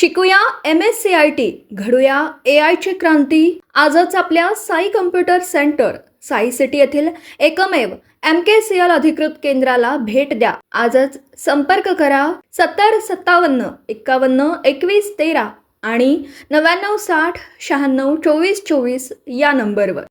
शिकूया M S C I T घडूया A आयची क्रांती. आजच आपल्या Sai computer centre Sai city येथील एकमेव एम के सी एल अधिकृत केंद्राला भेट द्या. आजच संपर्क करा सत्तर सत्तावन्न एक्कावन्न एकवीस तेरा आणि नव्याण्णव साठ शहाण्णव चोवीस चोवीस या नंबरवर.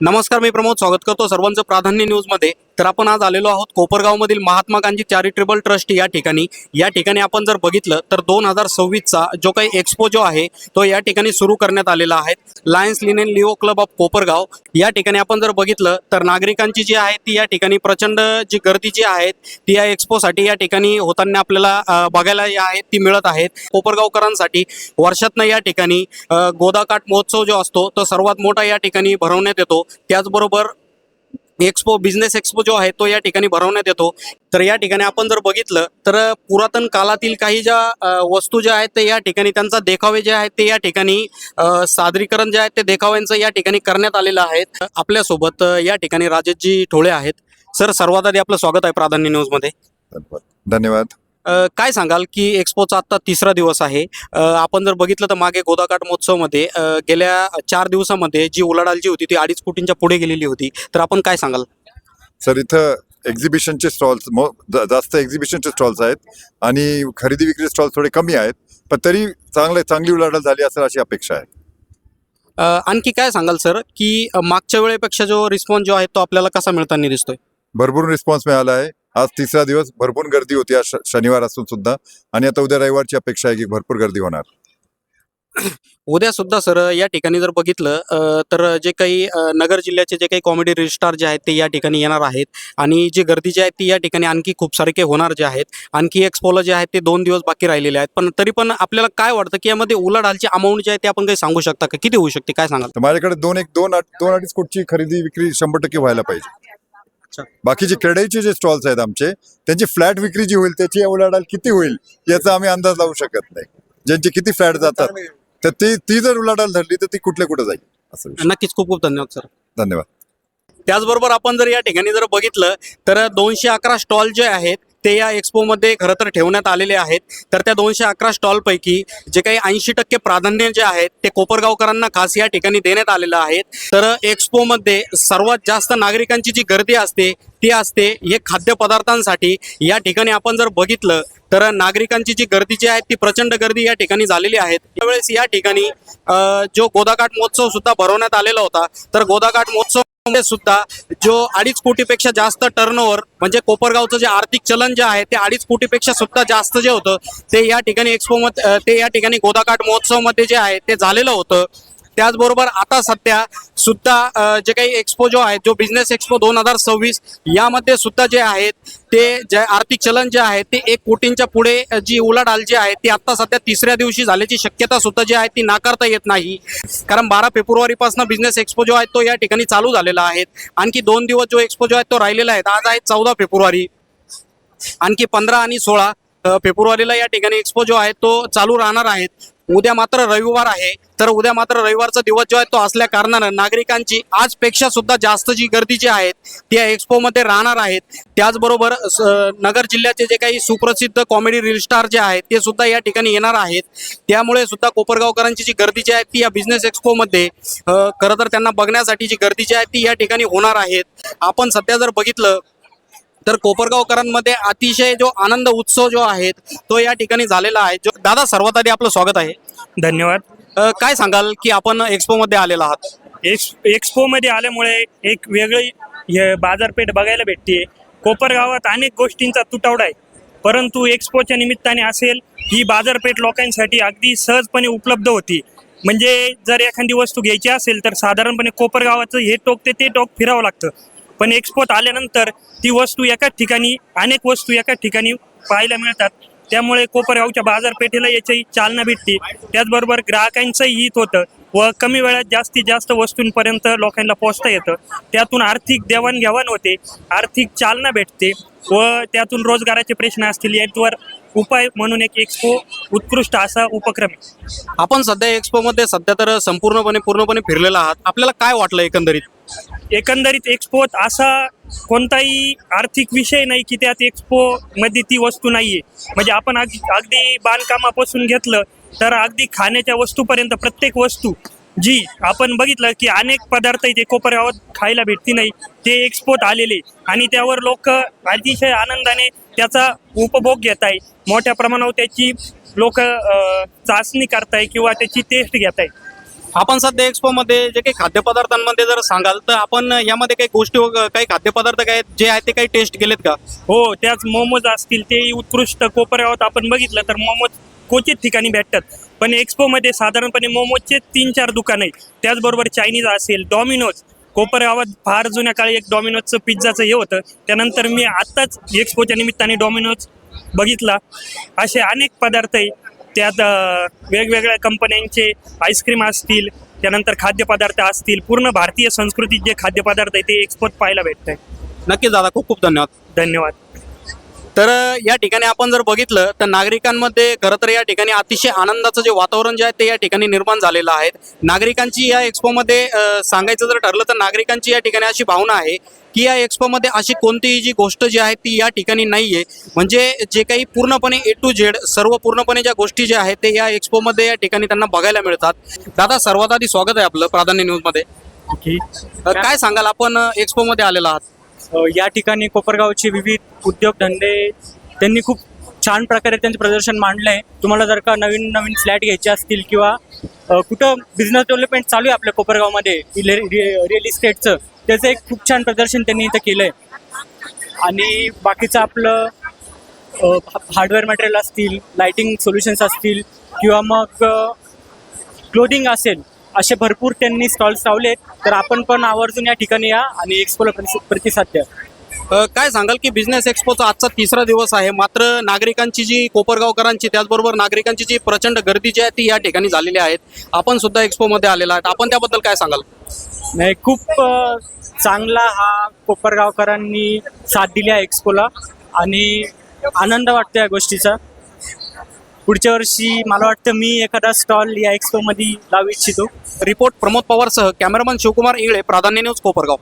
नमस्कार मी प्रमोद स्वागत करतो सर्वांचं प्राधान्य न्यूजमध्ये. तर आपण आज आलेलो आहोत कोपरगावमधील महात्मा गांधी चॅरिटेबल ट्रस्ट या ठिकाणी. या ठिकाणी आपण जर बघितलं तर दोन हजार सव्वीसचा जो काही एक्सपो जो आहे तो या ठिकाणी सुरू करण्यात आलेला आहे. Lions linen Leo club of Kopargaon. या ठिकाणी आपण जर बघितलं तर नागरिकांची जी आहे ती या ठिकाणी प्रचंड जी गर्दी जी आहे ती या एक्सपोसाठी या ठिकाणी होताना आपल्याला बघायला या आहेत ती मिळत आहेत. कोपरगावकरांसाठी वर्षातनं या ठिकाणी गोदाकाठ महोत्सव जो असतो तो सर्वात मोठा या ठिकाणी भरवण्यात येतो. त्याचबरोबर एक्सपो बिझनेस एक्सपो जो आहे तो या ठिकाणी भरवण्यात येतो. तर या ठिकाणी आपण जर बघितलं तर पुरातन काळातील काही ज्या वस्तू ज्या आहेत ते या ठिकाणी त्यांचा देखावे जे आहेत ते या ठिकाणी सादरीकरण जे आहे ते देखाव्यांचं या ठिकाणी करण्यात आलेलं आहे आपल्यासोबत या ठिकाणी राजेशजी ठोळे आहेत. सर सर्वात आधी आपलं स्वागत आहे प्राधान्य न्यूजमध्ये. धन्यवाद. काय सांगाल की एक्सपोचा आत्ता तिसरा दिवस आहे. आपण जर बघितलं तर मागे गोदाकाठ महोत्सवमध्ये गेल्या चार दिवसामध्ये जी उलाढाल जी होती ती अडीच कोटींच्या पुढे गेलेली होती. तर आपण काय सांगाल? सर इथं एक्झिबिशनचे स्टॉल्स जास्त एक्झिबिशनचे स्टॉल्स आहेत आणि खरेदी विक्री स्टॉल्स थोडे कमी आहेत. पण तरी चांगले चांगली उलाढाल झाली असेल अशी अपेक्षा आहे. आणखी काय सांगाल सर की मागच्या वेळेपेक्षा जो रिस्पॉन्स जो आहे तो आपल्याला कसा मिळताना दिसतोय? भरपूर रिस्पॉन्स मिळाला आहे. आज तिसरा दिवस भरपूर गर्दी होती आज शनिवार असून सुद्धा आणि आता उद्या रविवारची अपेक्षा आहे की भरपूर गर्दी होणार. उद्या सुद्धा सर या ठिकाणी जर बघितलं तर जे काही नगर जिल्ह्याचे जे काही कॉमेडी रिस्टार जे आहेत ते या ठिकाणी येणार आहेत. आणि जी गर्दी जी आहे ती या ठिकाणी आणखी खूप सारखे होणार जे आहेत. आणखी एक्सपोला जे आहेत ते दोन दिवस बाकी राहिलेले आहेत. पण तरी पण आपल्याला काय वाटतं की यामध्ये उलाढालची अमाऊंट जी आहे ते आपण काही सांगू शकता का? किती होऊ शकते? काय सांगाल? माझ्याकडे दोन एक दोन दोन अडीच कोटीची खरेदी विक्री शंभर टक्के व्हायला पाहिजे. बाकीचे क्रेडाईचे जे स्टॉल्स आहेत आमचे त्यांची फ्लॅट विक्री जी होईल त्याची उलाढाल किती होईल याचा आम्ही अंदाज लावू शकत नाही. ज्यांचे किती फ्लॅट जातात तर ती ती जर उलाढाल धरली तर ती कुठल्या कुठे जाईल? असं विषय. नक्कीच. खूप खूप धन्यवाद सर. धन्यवाद. त्याचबरोबर आपण जर या ठिकाणी जर बघितलं तर दोनशे अकरा स्टॉल जे आहेत ते या एक्सपोमध्ये खरं तर ठेवण्यात आलेले आहेत. तर त्या दोनशे अकरा स्टॉलपैकी जे काही ऐंशी टक्के प्राधान्य जे आहेत ते कोपरगावकरांना खास या ठिकाणी देण्यात आलेलं आहे तर एक्सपोमध्ये सर्वात जास्त नागरिकांची जी गर्दी असते ती असते हे खाद्यपदार्थांसाठी. या ठिकाणी आपण जर बघितलं तर नागरिकांची जी गर्दी जी आहे ती प्रचंड गर्दी या ठिकाणी झालेली आहे. त्यावेळेस या ठिकाणी जो गोदाघाट महोत्सव सुद्धा भरवण्यात आलेला होता तर गोदाघाट महोत्सव सुद्धा जो अडीच कोटीपेक्षा जास्त टर्नओव्हर म्हणजे कोपरगावचं जे आर्थिक चलन जे आहे ते अडीच कोटीपेक्षा सुद्धा जास्त जे होतं ते या ठिकाणी एक्सपो मध्ये ते या ठिकाणी गोदाकाठ महोत्सवमध्ये जे आहे ते झालेलं होतं. त्याचबरोबर आता सध्या सुद्धा जे काही एक्सपो जो आहे जो बिझनेस एक्सपो दोन हजार सव्वीस यामध्ये सुद्धा जे आहेत ते जे आर्थिक चलन जे आहे ते एक कोटींच्या पुढे जी उलाढाल जी आहे ती आता सध्या तिसऱ्या दिवशी झाल्याची शक्यता सुद्धा जी आहे ती नाकारता येत नाही. कारण बारा फेब्रुवारीपासून बिझनेस एक्सपो जो आहे तो या ठिकाणी चालू झालेला आहे. आणखी दोन दिवस जो एक्सपो जो आहे तो राहिलेला आहे. आज आहे चौदा फेब्रुवारी. आणखी पंधरा आणि सोळा फेब्रुवारीला या ठिकाणी एक्सपो जो आहे तो चालू राहणार आहेत उद्या मात्र रविवार आहे. तर उद्या मात्र रविवारचा दिवस जो आहे तो असल्या कारणानं नागरिकांची आजपेक्षा सुद्धा जास्त जी गर्दी जी आहे ती या एक्सपोमध्ये राहणार आहेत. त्याचबरोबर स- नगर जिल्ह्याचे जे काही सुप्रसिद्ध कॉमेडी रील स्टार जे आहेत ते सुद्धा या ठिकाणी येणार आहेत. त्यामुळे सुद्धा कोपरगावकरांची जी गर्दी जी आहे ती या बिझनेस एक्सपोमध्ये खरं तर त्यांना बघण्यासाठी जी गर्दी जी आहे ती या ठिकाणी होणार आहेत. आपण सध्या जर बघितलं तर कोपरगावकरांमध्ये अतिशय जो आनंद उत्सव जो आहे तो या ठिकाणी झालेला आहे. जो दादा सर्वात आधी आपलं स्वागत आहे. धन्यवाद. अ, काय सांगाल की आपण एक्सपो मध्ये आलेला आहात? एक्स एक्सपोमध्ये आल्यामुळे एक वेगळी हे बाजारपेठ बघायला भेटते. कोपरगावात अनेक गोष्टींचा तुटवडा आहे. परंतु एक्सपोच्या निमित्ताने असेल ही बाजारपेठ लोकांसाठी अगदी सहजपणे उपलब्ध होती. म्हणजे जर एखादी वस्तू घ्यायची असेल तर साधारणपणे कोपरगावाचं हे टोक ते ते टोक फिरावं लागतं. पण एक्सपोत आल्यानंतर ती वस्तू एकाच ठिकाणी अनेक वस्तू एकाच ठिकाणी पाहायला मिळतात. त्यामुळे कोपरगावच्या बाजारपेठेला याची चालना भेटते. त्याचबरोबर ग्राहकांचंही हित होतं व कमी वेळात जास्तीत जास्त वस्तूंपर्यंत लोकांना पोहोचता येतं. त्यातून आर्थिक देवाणघेवाण होते आर्थिक चालना भेटते व त्यातून रोजगाराचे प्रश्न असतील यावर उपाय म्हणून एक एक्सपो उत्कृष्ट असा उपक्रम आहे. आपण सध्या एक्सपोमध्ये सध्या तर संपूर्णपणे पूर्णपणे फिरलेला आहात. आपल्याला काय वाटलं एकंदरीत? एकंदरीत एक्सपोत असा कोणताही आर्थिक विषय नाही की त्यात एक्सपो मध्ये ती वस्तू नाहीये. म्हणजे आपण अग- अगदी बांधकामापासून घेतलं तर अगदी खाण्याच्या वस्तूपर्यंत प्रत्येक वस्तू जी आपण बघितलं की अनेक पदार्थ इथे कोपऱ्यावर खायला भेटती नाही ते एक्सपोर्ट आलेले. आणि त्यावर लोक अतिशय आनंदाने त्याचा उपभोग घेत आहे मोठ्या प्रमाणावर त्याची लोक चाचणी करताय किंवा त्याची टेस्ट घेत आहे आपण सध्या एक्सपोमध्ये जे काही खाद्यपदार्थांमध्ये जर सांगाल तर आपण यामध्ये काही गोष्टी काही खाद्यपदार्थ काय आहेत, जे आहेत ते काही टेस्ट केलेत का? हो त्याच मोमोज असतील ते उत्कृष्ट कोपऱ्यावर आपण बघितलं तर मोमोज क्वचित ठिकाणी भेटतात. पण एक्सपोमध्ये साधारणपणे मोमोजचे तीन चार दुकान आहेत. त्याचबरोबर चायनीज असेल डॉमिनोज कोपऱ्यावर फार जुन्या काळी एक डॉमिनोजचं पिझ्झाचं हे होतं. त्यानंतर मी आत्ताच एक्सपोच्या निमित्ताने डॉमिनोज बघितला. असे अनेक पदार्थ आहे. त्यात वेगवेगळ्या कंपन्यांचे आईस्क्रीम असतील त्यानंतर खाद्यपदार्थ असतील पूर्ण भारतीय संस्कृतीत जे खाद्यपदार्थ आहे ते एक्सपोर्ट पाहायला भेटत आहे नक्कीच दादा खूप खूप धन्यवाद. धन्यवाद. तर या ठिकाणी आपण जर बघितलं तर नागरिकांमध्ये खरं तर या ठिकाणी अतिशय आनंदाचं जे वातावरण जे आहे ते या ठिकाणी निर्माण झालेलं आहे. नागरिकांची या एक्सपोमध्ये सांगायचं जर ठरलं तर नागरिकांची या ठिकाणी अशी भावना आहे की या एक्सपोमध्ये अशी कोणतीही जी गोष्ट जी आहे ती या ठिकाणी नाही आहे म्हणजे जे काही पूर्णपणे ए टू झेड सर्व पूर्णपणे ज्या गोष्टी ज्या आहेत ते या एक्सपोमध्ये या ठिकाणी त्यांना बघायला मिळतात. दादा सर्वात आधी स्वागत आहे आपलं प्राधान्य न्यूजमध्ये. काय सांगाल? आपण एक्सपोमध्ये आलेला आहात. या ठिकाणी कोपरगावचे विविध उद्योगधंदे त्यांनी खूप छान प्रकारे त्यांचं प्रदर्शन मांडलं आहे तुम्हाला जर का नवीन नवीन फ्लॅट घ्यायचे असतील किंवा कुठं बिझनेस डेव्हलपमेंट चालू आहे आपल्या कोपरगावमध्ये रिअल इस्टेटचं त्याचं एक खूप छान प्रदर्शन त्यांनी इथं केलं आहे आणि बाकीचं आपलं हार्डवेअर मटेरियल असतील लायटिंग सोल्युशन्स असतील किंवा मग क्लोदिंग असेल असे भरपूर त्यांनी स्टॉल्स लावलेत तर आपण पण आवर्जून या ठिकाणी या आणि एक्सपोला प्रति- प्रतिसाद द्या. काय सांगाल की बिझनेस एक्सपोचा आजचा तिसरा दिवस आहे. मात्र नागरिकांची जी कोपरगावकरांची त्याचबरोबर नागरिकांची जी प्रचंड गर्दी जी आहे ती या ठिकाणी झालेली आहेत. आपण सुद्धा एक्सपोमध्ये आलेला आहेत. आपण त्याबद्दल काय सांगाल? नाही खूप चांगला हा कोपरगावकरांनी साथ दिली आहे एक्सपोला आणि आनंद वाटतो या गोष्टीचा. पुढच्या वर्षी मला वाटतं मी एखादा स्टॉल या एक्सपोमध्ये लावू इच्छितो. रिपोर्ट प्रमोद पवारसह कॅमेरामन शिवकुमार इंगळे प्राधान्य न्यूज कोपरगाव.